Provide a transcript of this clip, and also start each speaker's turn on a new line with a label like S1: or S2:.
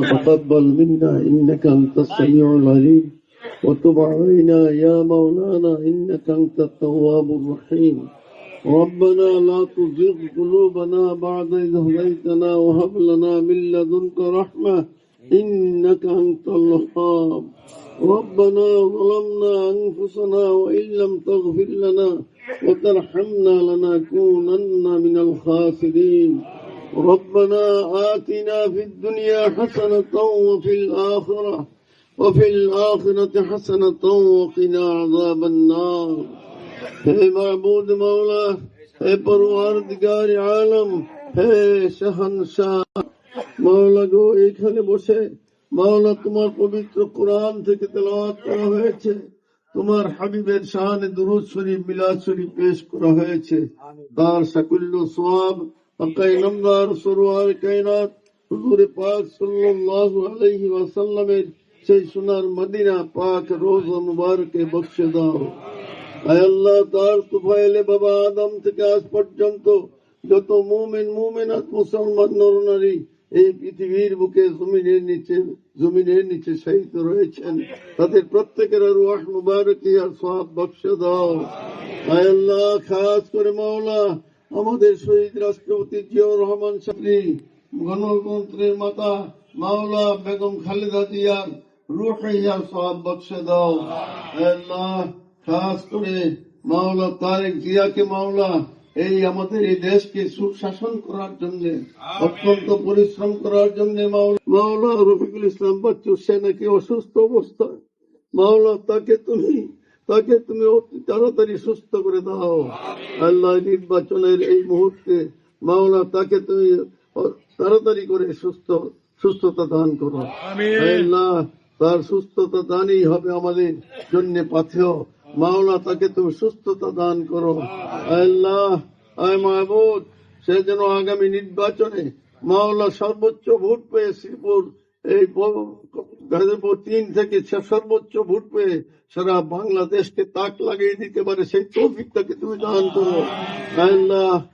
S1: تقبل منا إنك أنت السميع العليم. وتب علينا يا مولانا إنك أنت التواب الرحيم. ربنا لا تزغ قلوبنا بعد إذ هديتنا وهب لنا من لدنك رحمة إنك أنت الوهاب. ربنا ظلمنا أنفسنا وإن لم تغفر لنا وترحمنا لنكونن من الخاسرين. ربنا آتنا في الدنيا حسنة وفي الآخرة وفي الآخرة حسنة وقنا عذاب النار হে মাহবুদ মাওলা হে পরওয়ারদিগার আলম হে শাহানশাহ মাওলা গো এখানে বসে মাওলা তোমার পবিত্র কোরআন থেকে তেলাওয়াত করা হয়েছে তোমার হাবিবের শাহানে দুরুদ শরীফ মিলাদ শরীফ পেশ করা হয়েছে তার সাকুল্য সোয়াব আকাই সরোয়ার কায়নাত হুজুরে পাক সাল্লাল্লাহু আলাইহি ওয়াসাল্লামের সেই সোনার মদিনা পাক রোজা মুবারকে বখশে দাও। আল্লাহ, তার তুফাইলে বাবা আদম থেকে আজ পর্যন্ত যত মুমিন, মুমিনাত মুসলমান, নরনারী এই পৃথিবীর বুকে জমিনের নিচে জমিনের নিচে শহীদ রয়েছেন। তাদের প্রত্যেকের রুহ মুবারক আর সব বক্স দাও। আল্লাহ, খাস করে মাওলা আমাদের শহীদ রাষ্ট্রপতি জিয়াউর রহমান সাহেব গণতন্ত্রের মাতা মাওলা বেগম খালেদা জিয়ার রুহ সব বক্স দাও। আল্লাহ খাস করে মাওলা তারেক জিয়াকে মাওলা এই আমাদের এই দেশকে সুশাসন করার জন্য অত্যন্ত পরিশ্রম করার জন্য মাওলা রফিকুল ইসলাম বাচ্চু সে নাকি অসুস্থ অবস্থায় মাওলা তাকে তুমি তাকে তুমি অতি তাড়াতাড়ি সুস্থ করে দাও। আল্লাহ নির্বাচনের এই মুহূর্তে মাওলা তাকে তুমি তাড়াতাড়ি করে সুস্থ সুস্থতা দান করো। আল্লাহ তার সুস্থতা দানই হবে আমাদের জন্য পাথেয়। মাওলা তাকে তুমি সুস্থতা দান করো। আল্লাহ আয় মাহবুদ সে যেন আগামী নির্বাচনে মাওলা সর্বোচ্চ ভোট পেয়ে শ্রীপুর এই গাজীপুর তিন থেকে সর্বোচ্চ ভোট পেয়ে সারা বাংলাদেশকে তাক লাগিয়ে দিতে পারে সেই তৌফিকটাকে তুমি দান করো। আল্লাহ।